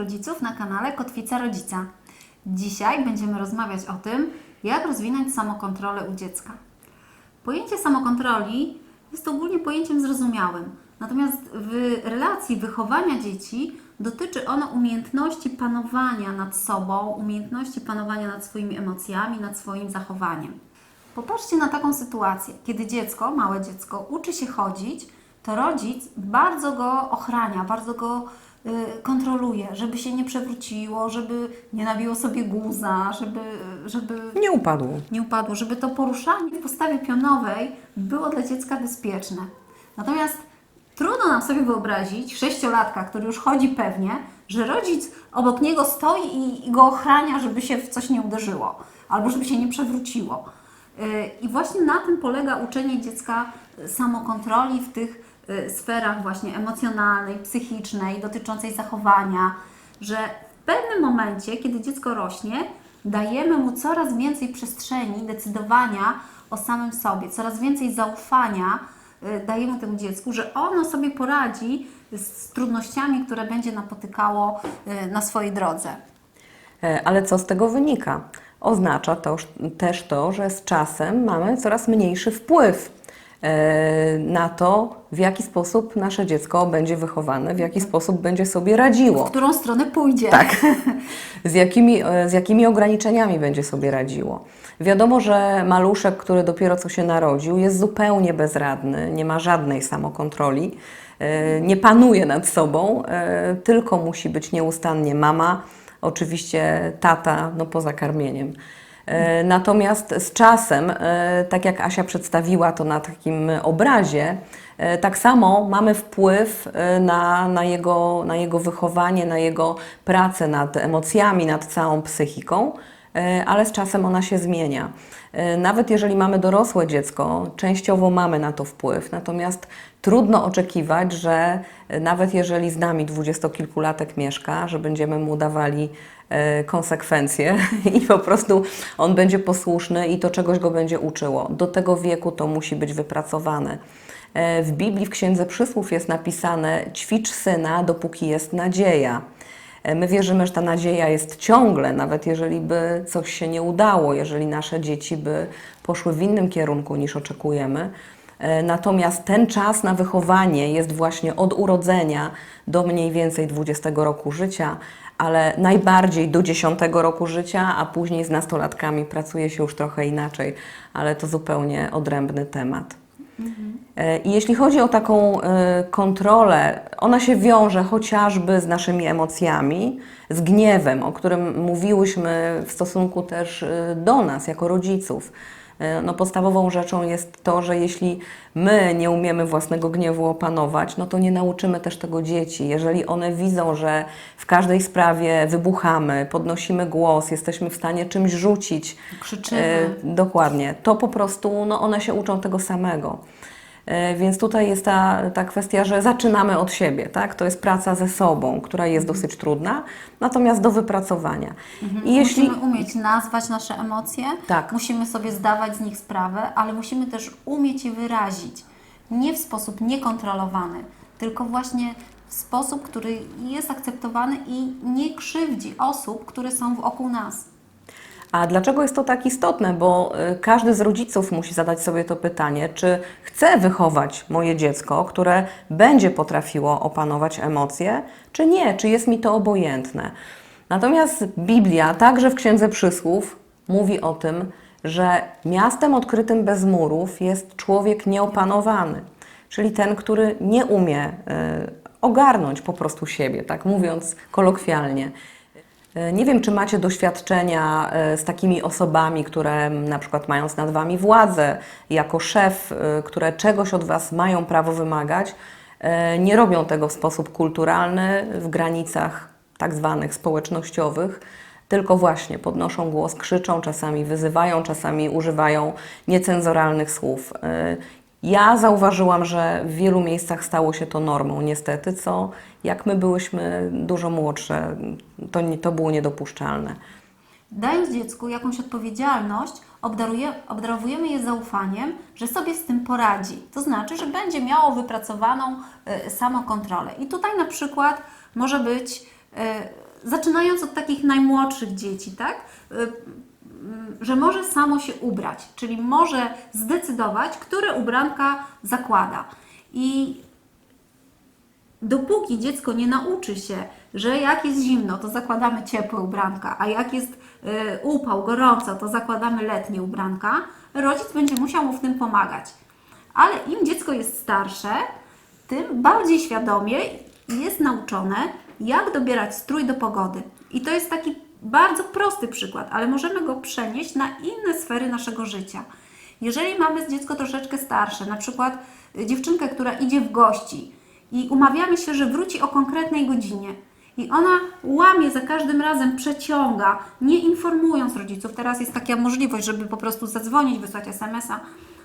rodziców na kanale Kotwica Rodzica. Dzisiaj będziemy rozmawiać o tym, jak rozwinąć samokontrolę u dziecka. Pojęcie samokontroli jest ogólnie pojęciem zrozumiałym, natomiast w relacji wychowania dzieci dotyczy ono umiejętności panowania nad sobą, umiejętności panowania nad swoimi emocjami, nad swoim zachowaniem. Popatrzcie na taką sytuację, kiedy dziecko, małe dziecko, uczy się chodzić, to rodzic bardzo go ochrania, bardzo go kontroluje, żeby się nie przewróciło, żeby nie nabiło sobie guza, żeby, żeby Nie upadł. nie upadło, żeby to poruszanie w postawie pionowej było dla dziecka bezpieczne. Natomiast trudno nam sobie wyobrazić sześciolatka, który już chodzi pewnie, że rodzic obok niego stoi i, i go ochrania, żeby się w coś nie uderzyło albo żeby się nie przewróciło. Yy, I właśnie na tym polega uczenie dziecka samokontroli w tych y, sferach właśnie emocjonalnej, psychicznej, dotyczącej zachowania, że w pewnym momencie, kiedy dziecko rośnie, dajemy mu coraz więcej przestrzeni decydowania o samym sobie, coraz więcej zaufania y, dajemy temu dziecku, że ono sobie poradzi z trudnościami, które będzie napotykało y, na swojej drodze. E, Ale co z tego wynika? Oznacza to też to, że z czasem mamy coraz mniejszy wpływ na to, w jaki sposób nasze dziecko będzie wychowane, w jaki sposób będzie sobie radziło. W którą stronę pójdzie? Tak. Z jakimi, e, z jakimi ograniczeniami będzie sobie radziło. Wiadomo, że maluszek, który dopiero co się narodził, jest zupełnie bezradny, nie ma żadnej samokontroli, e, nie panuje nad sobą, e, tylko musi być nieustannie mama, oczywiście tata, no poza karmieniem. E, Natomiast z czasem, e, tak jak Asia przedstawiła to na takim obrazie, e, tak samo mamy wpływ na, na, jego, na jego wychowanie, na jego pracę nad emocjami, nad całą psychiką, ale z czasem ona się zmienia. E, Nawet jeżeli mamy dorosłe dziecko, częściowo mamy na to wpływ, natomiast trudno oczekiwać, że e, nawet jeżeli z nami dwudziestokilkulatek mieszka, że będziemy mu dawali e, konsekwencje i po prostu on będzie posłuszny i to czegoś go będzie uczyło. Do tego wieku to musi być wypracowane. E, W Biblii, w Księdze Przysłów jest napisane: ćwicz syna, dopóki jest nadzieja. E, My wierzymy, że ta nadzieja jest ciągle, nawet jeżeli by coś się nie udało, jeżeli nasze dzieci by poszły w innym kierunku niż oczekujemy. E, Natomiast ten czas na wychowanie jest właśnie od urodzenia do mniej więcej 20 roku życia, ale najbardziej do 10 roku życia, a później z nastolatkami pracuje się już trochę inaczej, ale to zupełnie odrębny temat. E, I jeśli chodzi o taką e, kontrolę, ona się wiąże chociażby z naszymi emocjami, z gniewem, o którym mówiłyśmy w stosunku też e, do nas, jako rodziców. E, No, podstawową rzeczą jest to, że jeśli my nie umiemy własnego gniewu opanować, no to nie nauczymy też tego dzieci. Jeżeli one widzą, że w każdej sprawie wybuchamy, podnosimy głos, jesteśmy w stanie czymś rzucić, Krzyczymy. E, dokładnie. To po prostu no, one się uczą tego samego. E, Więc tutaj jest ta, ta kwestia, że zaczynamy od siebie, tak? To jest praca ze sobą, która jest dosyć trudna, natomiast do wypracowania. I jeśli Musimy umieć nazwać nasze emocje, Tak. musimy sobie zdawać z nich sprawę, ale musimy też umieć je wyrazić. Nie w sposób niekontrolowany, tylko właśnie w sposób, który jest akceptowany i nie krzywdzi osób, które są wokół nas. A dlaczego jest to tak istotne? Bo y, każdy z rodziców musi zadać sobie to pytanie, czy chcę wychować moje dziecko, które będzie potrafiło opanować emocje, czy nie, czy jest mi to obojętne. Natomiast Biblia, także w Księdze Przysłów, mówi o tym, że miastem odkrytym bez murów jest człowiek nieopanowany, czyli ten, który nie umie y, ogarnąć po prostu siebie, tak mówiąc kolokwialnie. E, Nie wiem, czy macie doświadczenia e, z takimi osobami, które na przykład mając nad Wami władzę, jako szef, e, które czegoś od Was mają prawo wymagać, nie robią tego w sposób kulturalny, w granicach tak zwanych społecznościowych, tylko właśnie podnoszą głos, krzyczą, czasami wyzywają, czasami używają niecenzoralnych słów. Ja zauważyłam, że w wielu miejscach stało się to normą, niestety, co jak my byłyśmy dużo młodsze, to, to było niedopuszczalne. Dając dziecku jakąś odpowiedzialność, obdaruje, obdarowujemy je zaufaniem, że sobie z tym poradzi. To znaczy, że będzie miało wypracowaną y, samokontrolę. I tutaj na przykład może być y, zaczynając od takich najmłodszych dzieci, tak? Y, Że może samo się ubrać, czyli może zdecydować, które ubranka zakłada. I dopóki dziecko nie nauczy się, że jak jest zimno, to zakładamy ciepłe ubranka, a jak jest y, upał, gorąco, to zakładamy letnie ubranka, rodzic będzie musiał mu w tym pomagać. Ale im dziecko jest starsze, tym bardziej świadomie jest nauczone, jak dobierać strój do pogody. I to jest taki bardzo prosty przykład, ale możemy go przenieść na inne sfery naszego życia. Jeżeli mamy dziecko troszeczkę starsze, na przykład y, dziewczynkę, która idzie w gości i umawiamy się, że wróci o konkretnej godzinie, i ona łamie za każdym razem, przeciąga, nie informując rodziców. Teraz jest taka możliwość, żeby po prostu zadzwonić, wysłać SMS-a.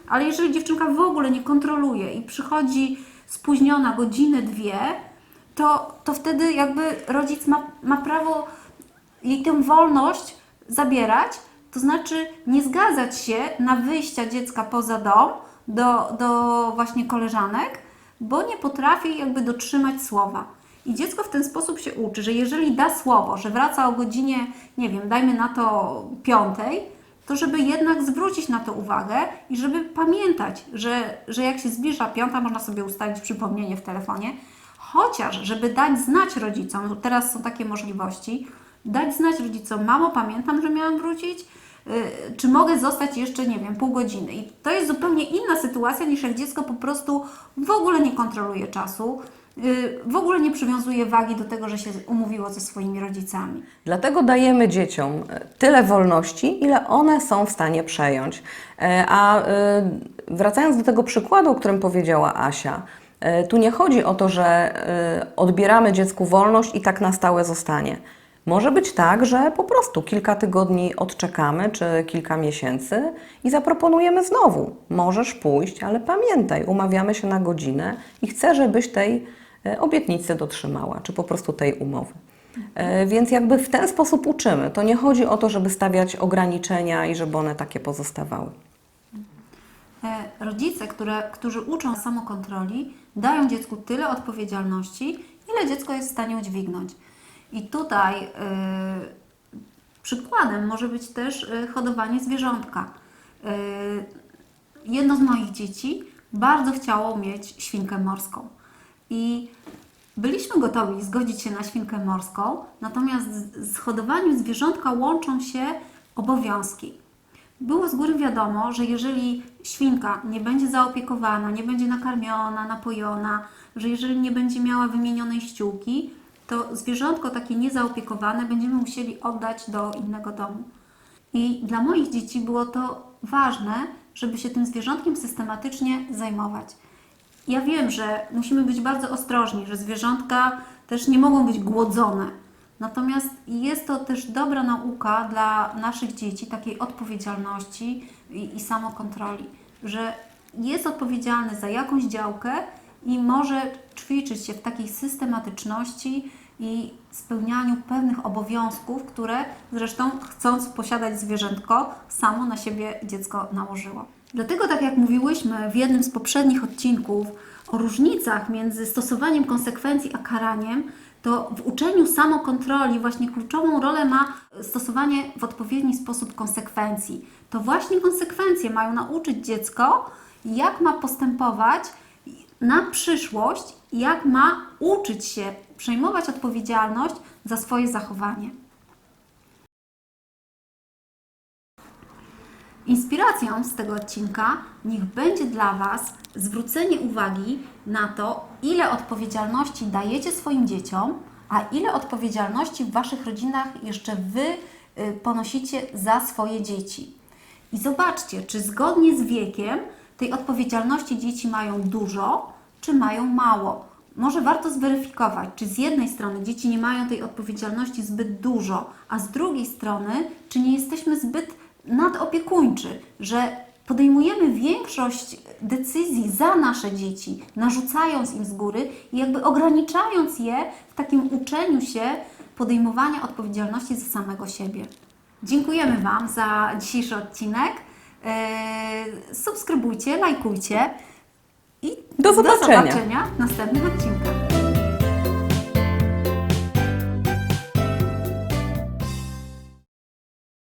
Ale jeżeli dziewczynka w ogóle nie kontroluje i przychodzi spóźniona godzinę, dwie, to, to wtedy jakby rodzic ma, ma prawo jej tę wolność zabierać, to znaczy nie zgadzać się na wyjścia dziecka poza dom do, do właśnie koleżanek, bo nie potrafi jakby dotrzymać słowa. I dziecko w ten sposób się uczy, że jeżeli da słowo, że wraca o godzinie, nie wiem, dajmy na to piątej, to żeby jednak zwrócić na to uwagę i żeby pamiętać, że, że jak się zbliża piąta, można sobie ustawić przypomnienie w telefonie, chociaż żeby dać znać rodzicom, teraz są takie możliwości, dać znać rodzicom, mamo, pamiętam, że miałam wrócić, yy, czy mogę zostać jeszcze, nie wiem, pół godziny. I to jest zupełnie inna sytuacja niż jak dziecko po prostu w ogóle nie kontroluje czasu, yy, w ogóle nie przywiązuje wagi do tego, że się umówiło ze swoimi rodzicami. Dlatego dajemy dzieciom e, tyle wolności, ile one są w stanie przejąć. E, A wracając do tego przykładu, o którym powiedziała Asia, tu nie chodzi o to, że odbieramy dziecku wolność i tak na stałe zostanie. Może być tak, że po prostu kilka tygodni odczekamy, czy kilka miesięcy i zaproponujemy znowu. Możesz pójść, ale pamiętaj, umawiamy się na godzinę i chcę, żebyś tej e, obietnicy dotrzymała, czy po prostu tej umowy. E, Więc jakby w ten sposób uczymy. To nie chodzi o to, żeby stawiać ograniczenia i żeby one takie pozostawały. E, Rodzice, które, którzy uczą samokontroli, dają dziecku tyle odpowiedzialności, ile dziecko jest w stanie udźwignąć. I tutaj y, przykładem może być też y, hodowanie zwierzątka. Y, jedno z moich dzieci bardzo chciało mieć świnkę morską. I byliśmy gotowi zgodzić się na świnkę morską, natomiast z, hodowaniem zwierzątka łączą się obowiązki. Było z góry wiadomo, że jeżeli świnka nie będzie zaopiekowana, nie będzie nakarmiona, napojona, że jeżeli nie będzie miała wymienionej ściółki, to zwierzątko takie niezaopiekowane będziemy musieli oddać do innego domu. I dla moich dzieci było to ważne, żeby się tym zwierzątkiem systematycznie zajmować. Ja wiem, że musimy być bardzo ostrożni, że zwierzątka też nie mogą być głodzone. Natomiast jest to też dobra nauka dla naszych dzieci, takiej odpowiedzialności i, i samokontroli, że jest odpowiedzialny za jakąś działkę i może ćwiczyć się w takiej systematyczności i spełnianiu pewnych obowiązków, które zresztą chcąc posiadać zwierzętko, samo na siebie dziecko nałożyło. Dlatego, tak jak mówiłyśmy w jednym z poprzednich odcinków o różnicach między stosowaniem konsekwencji a karaniem, to w uczeniu samokontroli właśnie kluczową rolę ma stosowanie w odpowiedni sposób konsekwencji. To właśnie konsekwencje mają nauczyć dziecko, jak ma postępować na przyszłość, jak ma uczyć się przejmować odpowiedzialność za swoje zachowanie. Inspiracją z tego odcinka niech będzie dla Was zwrócenie uwagi na to, ile odpowiedzialności dajecie swoim dzieciom, a ile odpowiedzialności w Waszych rodzinach jeszcze Wy y, ponosicie za swoje dzieci. I zobaczcie, czy zgodnie z wiekiem tej odpowiedzialności dzieci mają dużo, czy mają mało. Może warto zweryfikować, czy z jednej strony dzieci nie mają tej odpowiedzialności zbyt dużo, a z drugiej strony, czy nie jesteśmy zbyt nadopiekuńczy, że podejmujemy większość decyzji za nasze dzieci, narzucając im z góry i jakby ograniczając je w takim uczeniu się podejmowania odpowiedzialności za samego siebie. Dziękujemy Wam za dzisiejszy odcinek. Eee, Subskrybujcie, lajkujcie i Do zobaczenia. do zobaczenia w następnych odcinkach.